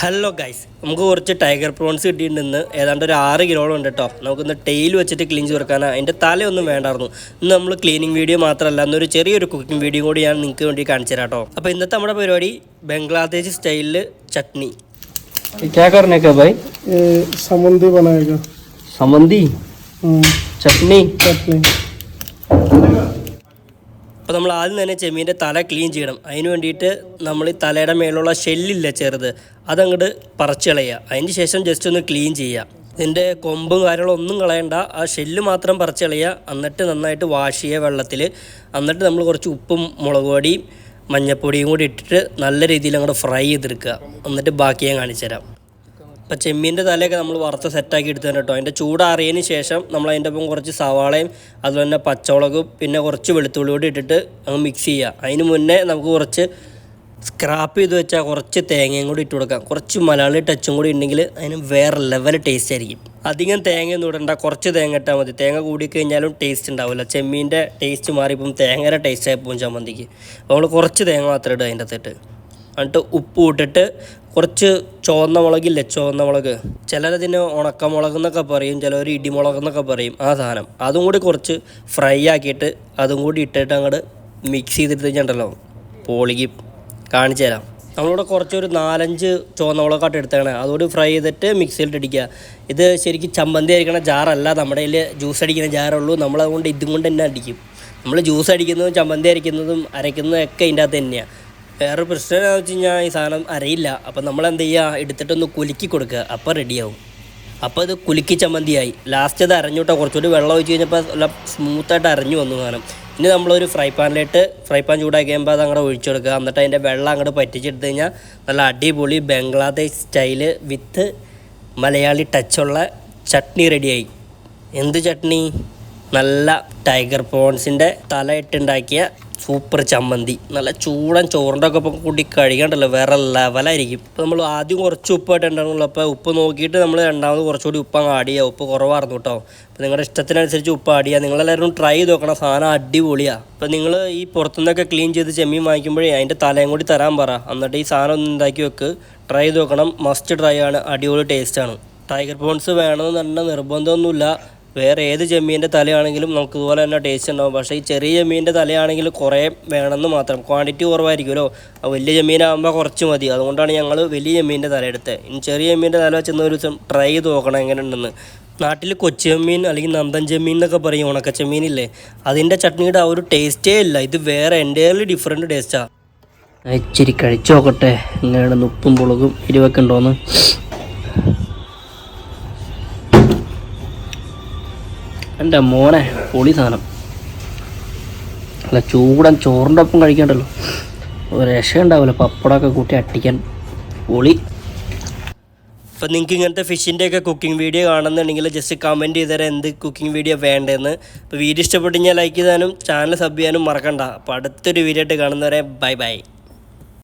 Hello guys നമുക്ക് കുറച്ച് tiger prawns കിട്ടിയിട്ടുണ്ടെന്ന് ഏതാണ്ട് ഒരു ആറ് കിലോളം ഉണ്ട് കേട്ടോ നമുക്കൊന്ന് ടെയിൽ വെച്ചിട്ട് ക്ലീൻ ചേർക്കാനാണ് അതിന്റെ തലയൊന്നും വേണ്ടായിരുന്നു. ഇന്ന് നമ്മൾ ക്ലീനിങ് വീഡിയോ മാത്രമല്ല എന്നൊരു ചെറിയൊരു കുക്കിംഗ് വീഡിയോ കൂടി ഞാൻ നിങ്ങൾക്ക് വേണ്ടി കാണിച്ചു തരാം കേട്ടോ അപ്പോൾ ഇന്നത്തെ നമ്മുടെ പരിപാടി ബംഗ്ലാദേശ് സ്റ്റൈലിൽ ചട്നി. സമന്തി ചട്നി? ചട്നി. അപ്പോൾ നമ്മൾ ആദ്യം തന്നെ ചെമ്മീന്റെ തല ക്ലീൻ ചെയ്യണം. അതിന് വേണ്ടിയിട്ട് നമ്മൾ ഈ തലയുടെ മേലുള്ള ഷെല്ലില്ല ചെറുത്. അതങ്ങോട്ട് പറിച്ച് കളയുക. അതിന് ശേഷം ജസ്റ്റ് ഒന്ന് ക്ലീൻ ചെയ്യുക. ഇതിന്റെ കൊമ്പും കാര്യങ്ങളും ഒന്നും കളയണ്ട. ആ ഷെല്ല് മാത്രം പറിച്ച് കളയുക. എന്നിട്ട് നന്നായിട്ട് വാഷ് ചെയ്യുക വെള്ളത്തിൽ. എന്നിട്ട് നമ്മൾ കുറച്ച് ഉപ്പും മുളക് പൊടിയും മഞ്ഞപ്പൊടിയും കൂടി ഇട്ടിട്ട് നല്ല രീതിയിൽ അങ്ങോട്ട് ഫ്രൈ ചെയ്തെടുക്കുക. എന്നിട്ട് ബാക്കി ഞാൻ കാണിച്ചു തരാം ഇപ്പം ചെമ്മീന്റെ തലയൊക്കെ നമ്മൾ വറുത്ത് സെറ്റാക്കി എടുത്തു കേട്ടോ അതിന്റെ ചൂടാറിയതിന് ശേഷം നമ്മൾ അതിന്റെ ഒപ്പം കുറച്ച് സവാളയും അതുപോലെ തന്നെ പച്ചമുളകും പിന്നെ കുറച്ച് വെളുത്തുള്ളി കൂടി ഇട്ടിട്ട് അങ്ങ് മിക്സ് ചെയ്യുക. അതിന് മുന്നേ നമുക്ക് കുറച്ച് സ്ക്രാപ്പ് ചെയ്ത് വെച്ചാൽ കുറച്ച് തേങ്ങയും കൂടി ഇട്ട് കൊടുക്കാം. കുറച്ച് മലയാളി ടച്ചും കൂടി ഉണ്ടെങ്കിൽ അതിന് വേറെ ലെവൽ ടേസ്റ്റ് ആയിരിക്കും. അധികം തേങ്ങയൊന്നും ഇടണ്ട. കുറച്ച് തേങ്ങ ഇട്ടാൽ മതി. തേങ്ങ കൂടിക്കഴിഞ്ഞാലും ടേസ്റ്റ് ഉണ്ടാവില്ല. ചെമ്മീന്റെ ടേസ്റ്റ് മാറി ഇപ്പം തേങ്ങയുടെ ടേസ്റ്റ് ആയി പോകും ചമ്മന്തിക്ക്. അപ്പോൾ നമ്മൾ കുറച്ച് തേങ്ങ മാത്രമേ ഇടുക അതിന്റെ അകത്തിട്ട്. എന്നിട്ട് ഉപ്പ് ഇട്ടിട്ട് കുറച്ച് ചുവന്ന മുളകില്ലേ ചുവന്ന മുളക്. ചിലരതിന് ഉണക്കമുളക് എന്നൊക്കെ പറയും ചിലർ ഇടിമുളക് എന്നൊക്കെ പറയും ആ സാധനം. അതും കൂടി കുറച്ച് ഫ്രൈ ആക്കിയിട്ട് അതും കൂടി ഇട്ടിട്ട് അങ്ങോട്ട് മിക്സ് ചെയ്തിട്ട് കഴിഞ്ഞിട്ടുണ്ടല്ലോ പോളിക്ക് കാണിച്ചു തരാം. നമ്മളിവിടെ കുറച്ചൊരു നാലഞ്ച് ചുവന്ന മുളകാട്ട് എടുത്താണ്. അതുകൂടി ഫ്രൈ ചെയ്തിട്ട് മിക്സിയിലിട്ട് അടിക്കുക ഇത് ശരിക്കും ചമ്മന്തി അരിക്കണ ജാറല്ല നമ്മുടെ കയ്യിൽ ജ്യൂസ് അടിക്കുന്ന ജാറുള്ളൂ. നമ്മളതുകൊണ്ട് ഇതും കൊണ്ട് തന്നെ അടിക്കും. നമ്മൾ ജ്യൂസ് അടിക്കുന്നതും ചമ്മന്തി അരിക്കുന്നതും അരയ്ക്കുന്നതും ഒക്കെ ഇതിന്റെ അകത്ത് തന്നെയാണ് വേറൊരു പ്രശ്നം എന്താണെന്ന് വെച്ച് കഴിഞ്ഞാൽ ഈ സാധനം അരയില്ല. അപ്പം നമ്മൾ എന്ത് ചെയ്യുക എടുത്തിട്ടൊന്ന് കുലുക്കി കൊടുക്കുക അപ്പോൾ റെഡിയാവും അപ്പോൾ ഇത് കുലുക്കി ചമ്മന്തിയായി. ലാസ്റ്റ് അത് അരഞ്ഞുട്ടോ. കുറച്ചുകൂടി വെള്ളം ഒഴിച്ച് കഴിഞ്ഞപ്പോൾ നല്ല സ്മൂത്തായിട്ട് അരഞ്ഞു വന്നു സാധനം. ഇനി നമ്മളൊരു ഫ്രൈ പാനിലിട്ട് ഫ്രൈ പാൻ ചൂടാക്കി കഴിയുമ്പോൾ അത് അങ്ങോട്ട് ഒഴിച്ചു കൊടുക്കുക എന്നിട്ട് അതിന്റെ വെള്ളം അങ്ങോട്ട് പറ്റിച്ചെടുത്ത് കഴിഞ്ഞാൽ നല്ല അടിപൊളി ബംഗ്ലാദേശ് സ്റ്റൈൽ വിത്ത് മലയാളി ടച്ചുള്ള ചട്നി റെഡിയായി എന്ത് ചട്നി? നല്ല ടൈഗർ പ്രോൺസിന്റെ തല ഇട്ടുണ്ടാക്കിയ സൂപ്പർ ചമ്മന്തി. നല്ല ചൂടൻ ചോറിന്റെ ഒക്കെ കൂടി കൂട്ടി വേറെ ലെവലായിരിക്കും ഇപ്പോൾ നമ്മൾ ആദ്യം കുറച്ച് ഉപ്പായിട്ട് ഉണ്ടായിരുന്നുള്ളൂ. അപ്പോൾ ഉപ്പ് നോക്കിയിട്ട് നമ്മൾ രണ്ടാമത് കുറച്ചുകൂടി ഉപ്പ് അങ്ങ് ആഡ് ചെയ്യുക. ഉപ്പ് കുറവായിരുന്നു കേട്ടോ. അപ്പോൾ നിങ്ങളുടെ ഇഷ്ടത്തിനനുസരിച്ച് ഉപ്പ് ആഡ് ചെയ്യുക. നിങ്ങളെല്ലാവരും ട്രൈ ചെയ്ത് നോക്കണം. സാധനം അടിപൊളിയാണ് അപ്പോൾ നിങ്ങൾ ഈ പുറത്തുനിന്നൊക്കെ ക്ലീൻ ചെയ്ത് ചെമ്മീൻ വാങ്ങിക്കുമ്പോഴേ അതിന്റെ തലയും കൂടി തരാൻ പറ. എന്നിട്ട് ഈ സാധനം ഒന്ന് ഉണ്ടാക്കി വെക്ക്. ട്രൈ ചെയ്ത് നോക്കണം. മസ്റ്റ് ട്രൈ ആണ്. അടിപൊളി ടേസ്റ്റാണ് ടൈഗർ പോൺസ് വേണമെന്ന് തന്നെ നിർബന്ധമൊന്നുമില്ല. വേറെ ഏത് ചെമ്മീന്റെ തലയാണെങ്കിലും നമുക്ക് ഇതുപോലെ തന്നെ ടേസ്റ്റ് ഉണ്ടാവും. പക്ഷേ ഈ ചെറിയ ചെമ്മീന്റെ തലയാണെങ്കിൽ കുറേ വേണമെന്ന് മാത്രം. ക്വാണ്ടിറ്റി കുറവായിരിക്കുമല്ലോ. വലിയ ചെമ്മീനാകുമ്പോൾ കുറച്ച് മതി. അതുകൊണ്ടാണ് ഞങ്ങൾ വലിയ ചെമ്മീന്റെ തല എടുത്തത്. ഇനി ചെറിയ ചെമ്മീന്റെ തല വെച്ചെന്ന് ഒരു ദിവസം ട്രൈ ചെയ്ത് നോക്കണം എങ്ങനെ ഉണ്ടെന്ന് നാട്ടിൽ കൊച്ചെമ്മീൻ അല്ലെങ്കിൽ നന്ദൻ ചെമ്മീൻ എന്നൊക്കെ പറയും. ഉണക്ക ചെമ്മീനില്ലേ അതിന്റെ ചട്നിയുടെ ആ ഒരു ടേസ്റ്റേ ഇല്ല. ഇത് വേറെ എന്റയർലി ഡിഫറെന്റ് ടേസ്റ്റാണ് ഇച്ചിരി കഴിച്ചു നോക്കട്ടെ. ഇങ്ങനെയാണ് ഉപ്പും പുളകും ഇരുവൊക്കെ ഉണ്ടോയെന്ന് എന്റെ മോനെ പൊളി സാധനം. അല്ല ചൂടൻ ചോറിന്റെ ഒപ്പം കഴിക്കണ്ടല്ലോ. ഒരു രക്ഷയുണ്ടാവില്ല പപ്പടമൊക്കെ കൂട്ടി അട്ടിക്കാൻ പൊളി. അപ്പം നിങ്ങൾക്ക് ഇങ്ങനത്തെ ഫിഷിന്റെ ഒക്കെ കുക്കിംഗ് വീഡിയോ കാണുന്നുണ്ടെങ്കിൽ ജസ്റ്റ് കമന്റ് ചെയ്തേരാം എന്ത് കുക്കിംഗ് വീഡിയോ വേണ്ടതെന്ന് അപ്പോൾ വീഡിയോ ഇഷ്ടപ്പെട്ട് കഴിഞ്ഞാൽ ലൈക്ക് ചെയ്താനും ചാനൽ സബ് ചെയ്യാനും മറക്കണ്ട. അപ്പോൾ അടുത്തൊരു വീഡിയോ ആയിട്ട് കാണുന്നവരെ ബൈ ബൈ